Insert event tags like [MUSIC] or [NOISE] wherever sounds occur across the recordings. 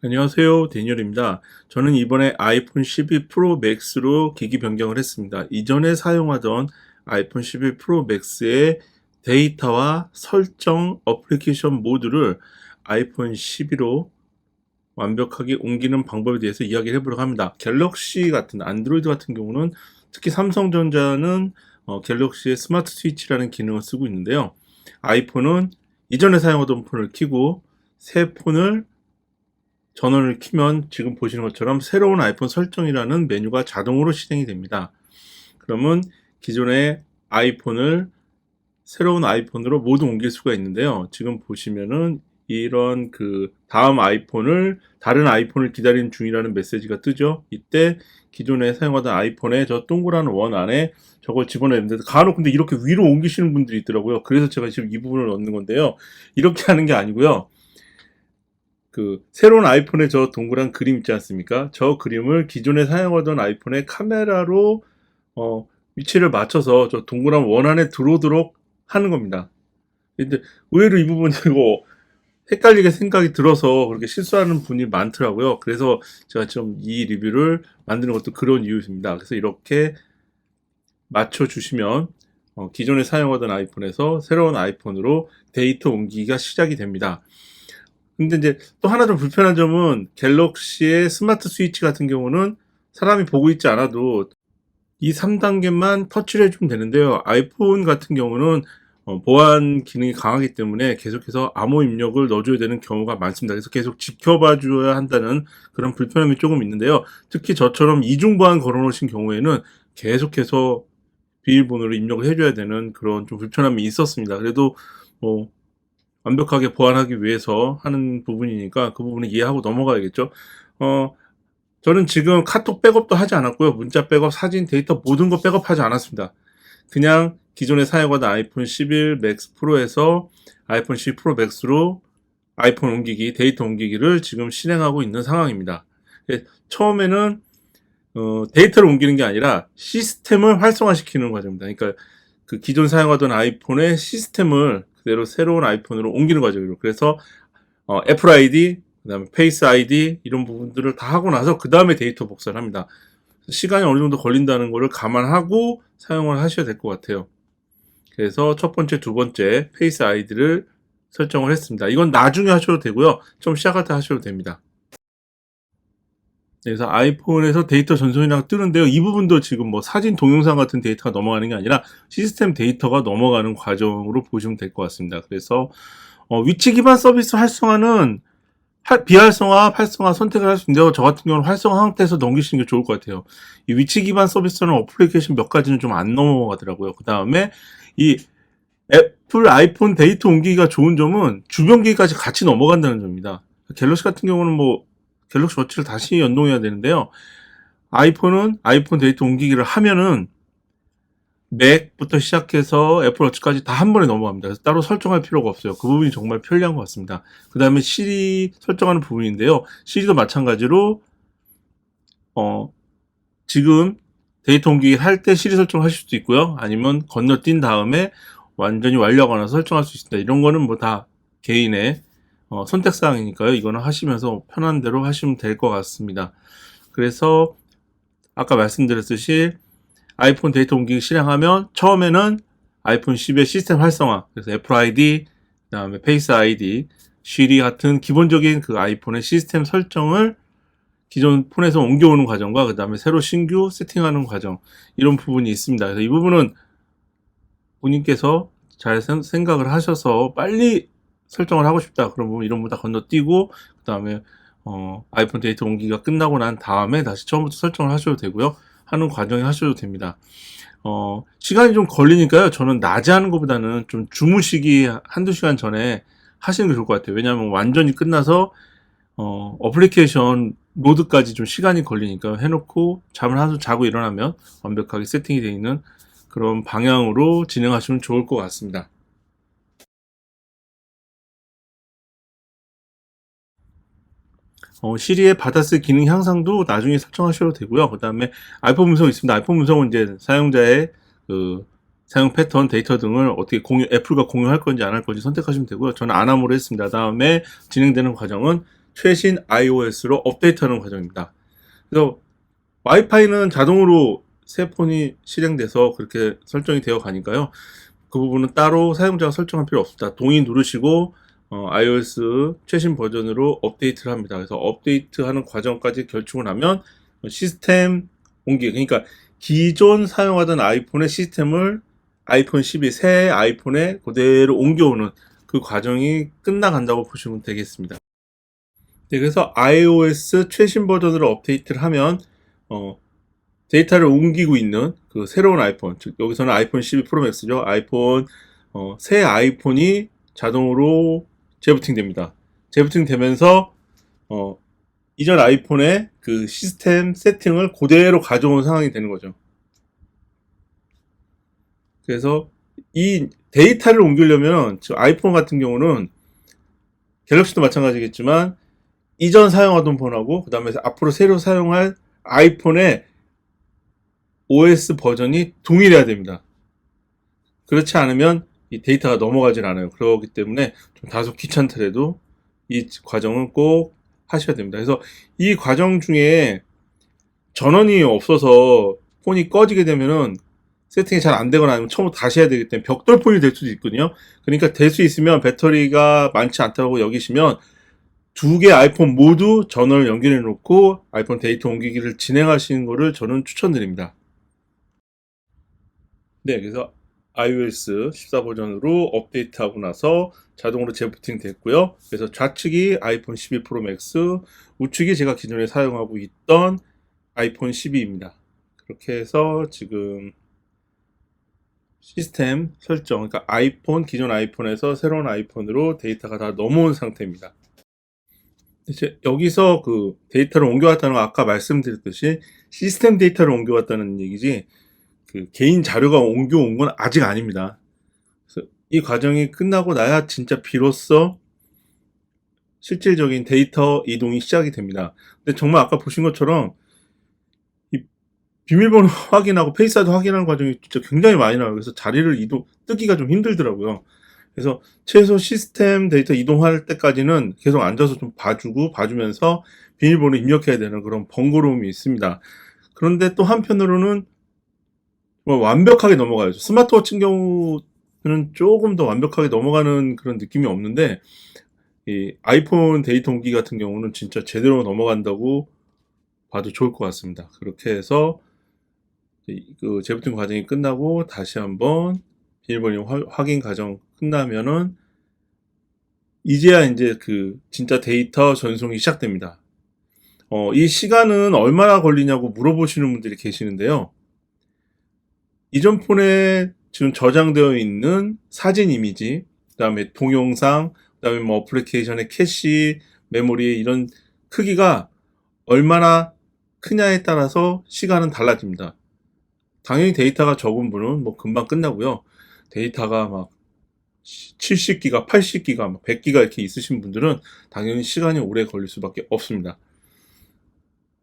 안녕하세요. 데니얼입니다. 저는 이번에 아이폰 12 프로 맥스로 기기 변경을 했습니다. 이전에 사용하던 아이폰 11 프로 맥스의 데이터와 설정 어플리케이션 모두를 아이폰 12로 완벽하게 옮기는 방법에 대해서 이야기를 해보려고 합니다. 갤럭시 같은 안드로이드 같은 경우는 특히 삼성전자는 어, 갤럭시의 스마트 스위치라는 기능을 쓰고 있는데요. 아이폰은 이전에 사용하던 폰을 켜고 새 폰을 전원을 키면 지금 보시는 것처럼 새로운 아이폰 설정이라는 메뉴가 자동으로 실행이 됩니다. 그러면 기존의 아이폰을 새로운 아이폰으로 모두 옮길 수가 있는데요. 지금 보시면은 이런 그 다음 아이폰을 다른 아이폰을 기다리는 중이라는 메시지가 뜨죠. 이때 기존에 사용하던 아이폰의 저 동그란 원 안에 저걸 집어넣어야 되는데 간혹 근데 이렇게 위로 옮기시는 분들이 있더라고요. 그래서 제가 지금 이 부분을 넣는 건데요. 이렇게 하는 게 아니고요. 그 새로운 아이폰의 저 동그란 그림 있지 않습니까? 저 그림을 기존에 사용하던 아이폰의 카메라로 어, 위치를 맞춰서 저 동그란 원 안에 들어오도록 하는 겁니다. 근데 의외로 이 부분 [LAUGHS] 이거 헷갈리게 생각이 들어서 그렇게 실수하는 분이 많더라고요. 그래서 제가 좀 이 리뷰를 만드는 것도 그런 이유입니다. 그래서 이렇게 맞춰주시면 어, 기존에 사용하던 아이폰에서 새로운 아이폰으로 데이터 옮기기가 시작이 됩니다. 근데 이제 또 하나 좀 불편한 점은 갤럭시의 스마트 스위치 같은 경우는 사람이 보고 있지 않아도 이 3단계만 터치를 해주면 되는데요. 아이폰 같은 경우는 어, 보안 기능이 강하기 때문에 계속해서 암호 입력을 넣어줘야 되는 경우가 많습니다. 그래서 계속 지켜봐 줘야 한다는 그런 불편함이 조금 있는데요. 특히 저처럼 이중 보안 걸어놓으신 경우에는 계속해서 비밀번호를 입력을 해줘야 되는 그런 좀 불편함이 있었습니다. 그래도 뭐 완벽하게 보완하기 위해서 하는 부분이니까 그 부분을 이해하고 넘어가야겠죠. 어, 저는 지금 카톡 백업도 하지 않았고요. 문자 백업, 사진, 데이터 모든 거 백업하지 않았습니다. 그냥 기존에 사용하던 아이폰 11 맥스 프로에서 아이폰 12 프로 맥스로 아이폰 옮기기, 데이터 옮기기를 지금 실행하고 있는 상황입니다. 예, 처음에는 어, 데이터를 옮기는 게 아니라 시스템을 활성화시키는 과정입니다. 그러니까 그 기존 사용하던 아이폰의 시스템을 그대로 새로운 아이폰으로 옮기는 과정이에요. 그래서 어, 애플 아이디, 그다음에 페이스 아이디 이런 부분들을 다 하고 나서 그 다음에 데이터 복사를 합니다. 시간이 어느 정도 걸린다는 것을 감안하고 사용을 하셔야 될 것 같아요. 그래서 첫 번째, 두 번째 페이스 아이디를 설정을 했습니다. 이건 나중에 하셔도 되고요. 좀 시작할 때 하셔도 됩니다. 그래서 아이폰에서 데이터 전송이라고 뜨는데요. 이 부분도 지금 뭐 사진, 동영상 같은 데이터가 넘어가는 게 아니라 시스템 데이터가 넘어가는 과정으로 보시면 될 것 같습니다. 그래서 어, 위치 기반 서비스 활성화는 할- 비활성화, 활성화 선택을 할 수 있는데요. 저 같은 경우는 활성화 상태에서 넘기시는 게 좋을 것 같아요. 이 위치 기반 서비스는 어플리케이션 몇 가지는 좀 안 넘어가더라고요. 그 다음에 이 애플 아이폰 데이터 옮기기가 좋은 점은 주변 기기까지 같이 넘어간다는 점입니다. 갤럭시 같은 경우는 뭐 갤럭시 워치를 다시 연동해야 되는데요. 아이폰은 아이폰 데이터 옮기기를 하면은 맥부터 시작해서 애플워치까지 다 한 번에 넘어갑니다. 그래서 따로 설정할 필요가 없어요. 그 부분이 정말 편리한 것 같습니다. 그 다음에 시리 설정하는 부분인데요. 시리도 마찬가지로 어 지금 데이터 옮기기 할 때 시리 설정하실 수도 있고요. 아니면 건너뛴 다음에 완전히 완료하고 나서 설정할 수 있습니다. 이런 거는 뭐 다 개인의 어, 선택사항이니까요. 이거는 하시면서 편한 대로 하시면 될 것 같습니다. 그래서 아까 말씀드렸듯이 아이폰 데이터 옮기기 실행하면 처음에는 아이폰 10의 시스템 활성화, 그래서 애플 아이디, 그 다음에 페이스 아이디, 시리 같은 기본적인 그 아이폰의 시스템 설정을 기존 폰에서 옮겨오는 과정과 그 다음에 새로 신규 세팅하는 과정 이런 부분이 있습니다. 그래서 이 부분은 본인께서 잘 생- 생각을 하셔서 빨리 설정을 하고 싶다. 그러면 이런 부분 다 건너뛰고 그 다음에 어, 아이폰 데이터 옮기기가 끝나고 난 다음에 다시 처음부터 설정을 하셔도 되고요. 하는 과정에 하셔도 됩니다. 어, 시간이 좀 걸리니까요. 저는 낮에 하는 것보다는 좀 주무시기 한두 시간 전에 하시는 게 좋을 것 같아요. 왜냐하면 완전히 끝나서 어, 어플리케이션 로드까지 좀 시간이 걸리니까 해놓고 잠을 한숨 자고 일어나면 완벽하게 세팅이 되어 있는 그런 방향으로 진행하시면 좋을 것 같습니다. 어, 시리의 받아쓰기 기능 향상도 나중에 설정하셔도 되고요. 그 다음에 알파 분석 있습니다. 알파 분석은 이제 사용자의 그 사용 패턴, 데이터 등을 어떻게 공유, 애플과 공유할 건지 안 할 건지 선택하시면 되고요. 저는 안 함으로 했습니다. 다음에 진행되는 과정은 최신 iOS로 업데이트하는 과정입니다. 그래서 와이파이는 자동으로 새 폰이 실행돼서 그렇게 설정이 되어 가니까요. 그 부분은 따로 사용자가 설정할 필요 없습니다. 동의 누르시고 어, iOS 최신 버전으로 업데이트를 합니다. 그래서 업데이트하는 과정까지 결축을 하면 시스템 옮기 그러니까 기존 사용하던 아이폰의 시스템을 아이폰 12 새 아이폰에 그대로 옮겨오는 그 과정이 끝나간다고 보시면 되겠습니다. 네, 그래서 iOS 최신 버전으로 업데이트를 하면 어, 데이터를 옮기고 있는 그 새로운 아이폰, 즉 여기서는 아이폰 12 프로 맥스죠. 아이폰 어, 새 아이폰이 자동으로 재부팅 됩니다. 재부팅 되면서 어, 이전 아이폰의 그 시스템 세팅을 그대로 가져온 상황이 되는 거죠. 그래서 이 데이터를 옮기려면 즉 아이폰 같은 경우는 갤럭시도 마찬가지겠지만 이전 사용하던 폰하고 그 다음에 앞으로 새로 사용할 아이폰의 OS 버전이 동일해야 됩니다. 그렇지 않으면 이 데이터가 넘어가질 않아요. 그렇기 때문에 좀 다소 귀찮더라도 이 과정은 꼭 하셔야 됩니다. 그래서 이 과정 중에 전원이 없어서 폰이 꺼지게 되면은 세팅이 잘 안 되거나 아니면 처음부터 다시 해야 되기 때문에 벽돌 폰이 될 수도 있거든요. 그러니까 될 수 있으면 배터리가 많지 않다고 여기시면 두 개 아이폰 모두 전원을 연결해 놓고 아이폰 데이터 옮기기를 진행하시는 것을 저는 추천드립니다. 네, 그래서 iOS 14 버전으로 업데이트하고 나서 자동으로 재부팅 됐고요. 그래서 좌측이 아이폰 12 프로 맥스, 우측이 제가 기존에 사용하고 있던 아이폰 12입니다. 그렇게 해서 지금 시스템 설정, 그러니까 아이폰, 기존 아이폰에서 새로운 아이폰으로 데이터가 다 넘어온 상태입니다. 이제 여기서 그 데이터를 옮겨왔다는 거 아까 말씀드렸듯이 시스템 데이터를 옮겨왔다는 얘기지 그 개인 자료가 옮겨온 건 아직 아닙니다. 그래서 이 과정이 끝나고 나야 진짜 비로소 실질적인 데이터 이동이 시작이 됩니다. 근데 정말 아까 보신 것처럼 이 비밀번호 [LAUGHS] 확인하고 페이스아드 확인하는 과정이 진짜 굉장히 많이 나와요. 그래서 자리를 이동 뜨기가 좀 힘들더라고요. 그래서 최소 시스템 데이터 이동할 때까지는 계속 앉아서 좀 봐주고 봐주면서 비밀번호 입력해야 되는 그런 번거로움이 있습니다. 그런데 또 한편으로는 뭐 완벽하게 넘어가요. 스마트워치 경우는 조금 더 완벽하게 넘어가는 그런 느낌이 없는데 이 아이폰 데이터 옮기 같은 경우는 진짜 제대로 넘어간다고 봐도 좋을 것 같습니다. 그렇게 해서 그 재부팅 과정이 끝나고 다시 한번 비밀번호 확인 과정 끝나면은 이제야 이제 그 진짜 데이터 전송이 시작됩니다. 어, 이 시간은 얼마나 걸리냐고 물어보시는 분들이 계시는데요. 이전 폰에 지금 저장되어 있는 사진 이미지, 그 다음에 동영상, 그 다음에 뭐 어플리케이션의 캐시, 메모리 이런 크기가 얼마나 크냐에 따라서 시간은 달라집니다. 당연히 데이터가 적은 분은 뭐 금방 끝나고요. 데이터가 막 70기가, 80기가, 100기가 이렇게 있으신 분들은 당연히 시간이 오래 걸릴 수밖에 없습니다.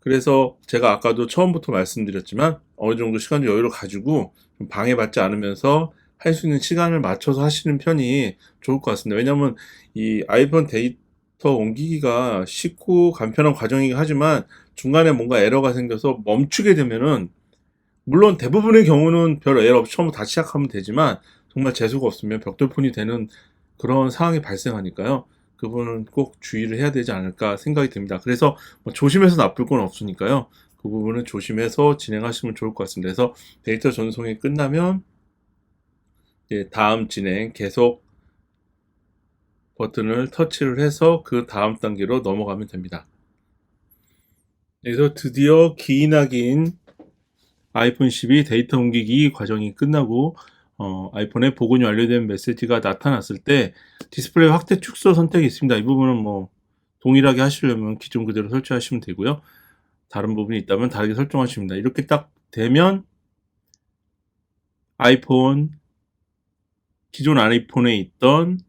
그래서 제가 아까도 처음부터 말씀드렸지만 어느 정도 시간 여유를 가지고 방해받지 않으면서 할 수 있는 시간을 맞춰서 하시는 편이 좋을 것 같습니다. 왜냐하면 이 아이폰 데이터 옮기기가 쉽고 간편한 과정이긴 하지만 중간에 뭔가 에러가 생겨서 멈추게 되면은 물론 대부분의 경우는 별 에러 없이 처음부터 다시 시작하면 되지만 정말 재수가 없으면 벽돌폰이 되는 그런 상황이 발생하니까요. 그분은 꼭 주의를 해야 되지 않을까 생각이 듭니다. 그래서 뭐 조심해서 나쁠 건 없으니까요. 그 부분은 조심해서 진행하시면 좋을 것 같습니다. 그래서 데이터 전송이 끝나면 다음 진행 계속 버튼을 터치를 해서 그 다음 단계로 넘어가면 됩니다. 그래서 드디어 긴 아이폰 12 데이터 옮기기 과정이 끝나고 어, 아이폰에 복원이 완료된 메시지가 나타났을 때 디스플레이 확대 축소 선택이 있습니다. 이 부분은 뭐 동일하게 하시려면 기존 그대로 설치하시면 되고요. 다른 부분이 있다면 다르게 설정하십니다. 이렇게 딱 되면 아이폰 기존 아이폰에 있던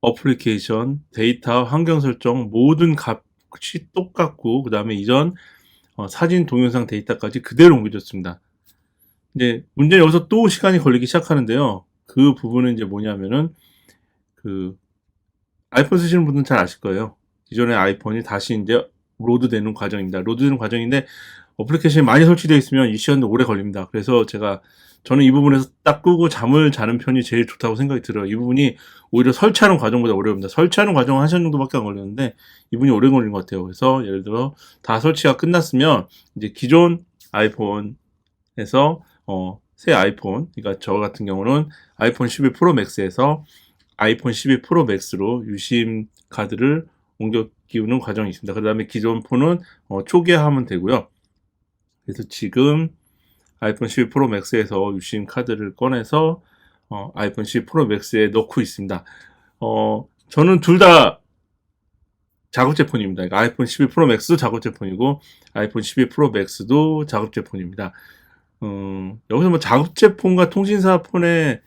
어플리케이션, 데이터, 환경 설정 모든 값이 똑같고 그 다음에 이전 어, 사진, 동영상 데이터까지 그대로 옮겨졌습니다. 이제 문제는 여기서 또 시간이 걸리기 시작하는데요. 그 부분은 이제 뭐냐면은 그 아이폰 쓰시는 분들은 잘 아실 거예요. 기존의 아이폰이 다시 이제 로드되는 과정입니다. 로드되는 과정인데 어플리케이션이 많이 설치되어 있으면 이 시간도 오래 걸립니다. 그래서 제가 저는 이 부분에서 딱 끄고 잠을 자는 편이 제일 좋다고 생각이 들어요. 이 부분이 오히려 설치하는 과정보다 어려웁니다. 설치하는 과정은 한 시간 정도밖에 안 걸렸는데 이분이 오래 걸린 것 같아요. 그래서 예를 들어 다 설치가 끝났으면 이제 기존 아이폰에서 어, 새 아이폰, 그러니까 저 같은 경우는 아이폰 11 프로 맥스에서 아이폰 12 프로 맥스로 유심 카드를 옮겨 끼우는 과정이 있습니다. 그 다음에 기존 폰은 어, 초기화하면 되고요. 그래서 지금 아이폰 12 프로 맥스에서 유심 카드를 꺼내서 어, 아이폰 12 프로 맥스에 넣고 있습니다. 어, 저는 둘 다 작업제 폰입니다. 그러니까 아이폰 12 프로 맥스도 작업제 폰이고 아이폰 12 프로 맥스도 작업제 폰입니다. 음, 여기서 뭐 작업제 폰과 통신사 폰의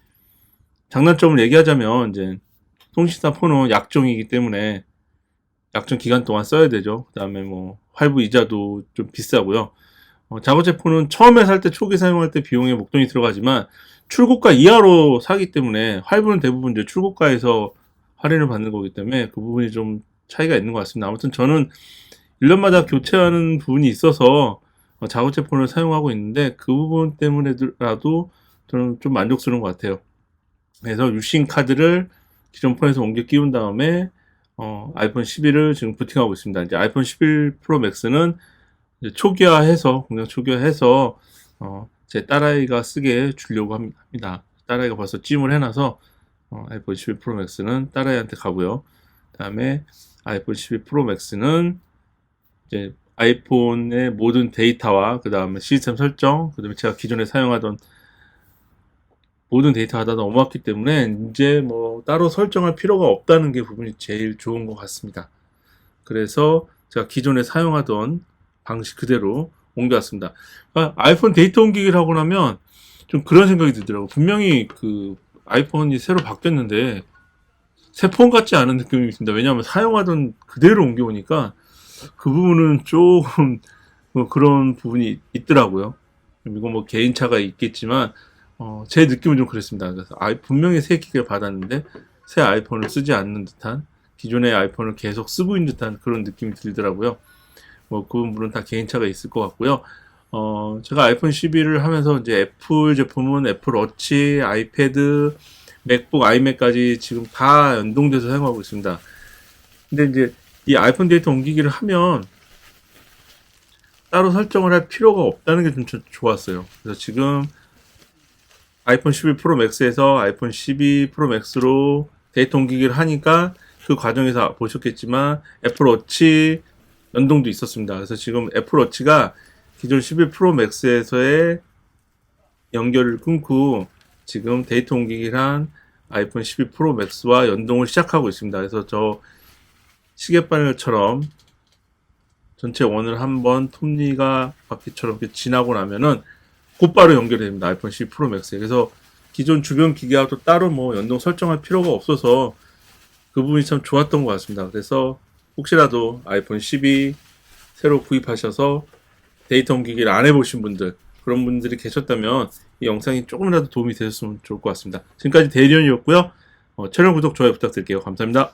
장단점을 얘기하자면 이제 통신사 폰은 약정이기 때문에 약정 기간 동안 써야 되죠. 그다음에 뭐 할부 이자도 좀 비싸고요. 어, 작업제 폰은 처음에 살 때 초기 사용할 때 비용에 목돈이 들어가지만 출고가 이하로 사기 때문에 할부는 대부분 이제 출고가에서 할인을 받는 거기 때문에 그 부분이 좀 차이가 있는 것 같습니다. 아무튼 저는 1년마다 교체하는 부분이 있어서 어, 작업제 폰을 사용하고 있는데 그 부분 때문에라도 저는 좀 만족스러운 것 같아요. 그래서 유심 카드를 기존 폰에서 옮겨 끼운 다음에 어, 아이폰 11을 지금 부팅하고 있습니다. 이제 아이폰 11 프로 맥스는 초기화해서 공장 초기화해서 어, 제 딸아이가 쓰게 주려고 합니다. 딸아이가 벌써 찜을 해놔서 어, 아이폰 11 프로 맥스는 딸아이한테 가고요. 그다음에 아이폰 12 프로 맥스는 이제 아이폰의 모든 데이터와 그 다음에 시스템 설정, 그 다음에 제가 기존에 사용하던 모든 데이터가 다 넘어왔기 때문에 이제 뭐 따로 설정할 필요가 없다는 게 부분이 제일 좋은 것 같습니다. 그래서 제가 기존에 사용하던 방식 그대로 옮겨왔습니다. 아, 아이폰 데이터 옮기기를 하고 나면 좀 그런 생각이 들더라고요. 분명히 그 아이폰이 새로 바뀌었는데 새 폰 같지 않은 느낌이 듭니다. 왜냐하면 사용하던 그대로 옮겨오니까 그 부분은 조금 뭐 그런 부분이 있더라고요. 이건 뭐 개인차가 있겠지만 어, 제 느낌은 좀 그랬습니다. 그래서 아이, 분명히 새 기기를 받았는데 새 아이폰을 쓰지 않는 듯한 기존의 아이폰을 계속 쓰고 있는 듯한 그런 느낌이 들더라고요. 뭐그 부분은 다 개인차가 있을 것 같고요. 어, 제가 아이폰 11을 하면서 이제 애플 제품은 애플 워치, 아이패드, 맥북, 아이맥까지 지금 다 연동돼서 사용하고 있습니다. 근데 이제 이 아이폰 데이터 옮기기를 하면 따로 설정을 할 필요가 없다는 게 좀 좋았어요. 그래서 지금 아이폰 11 프로 맥스에서 아이폰 12 프로 맥스로 데이터 옮기기를 하니까 그 과정에서 보셨겠지만 애플 워치 연동도 있었습니다. 그래서 지금 애플 워치가 기존 11 프로 맥스에서의 연결을 끊고 지금 데이터 옮기기를 한 아이폰 12 프로 맥스와 연동을 시작하고 있습니다. 그래서 저 시계바늘처럼 전체 원을 한번 톱니가 바퀴처럼 이렇게 지나고 나면은 곧바로 연결이 됩니다. 아이폰 12 프로 맥스에. 그래서 기존 주변 또 따로 뭐 연동 설정할 필요가 없어서 그 부분이 참 좋았던 것 같습니다. 그래서 혹시라도 아이폰 12 새로 구입하셔서 데이터 옮기기를 안 해보신 분들 그런 분들이 계셨다면 이 영상이 조금이라도 도움이 되셨으면 좋을 것 같습니다. 지금까지 대리언이었고요. 어, 채널 구독, 좋아요 부탁드릴게요. 감사합니다.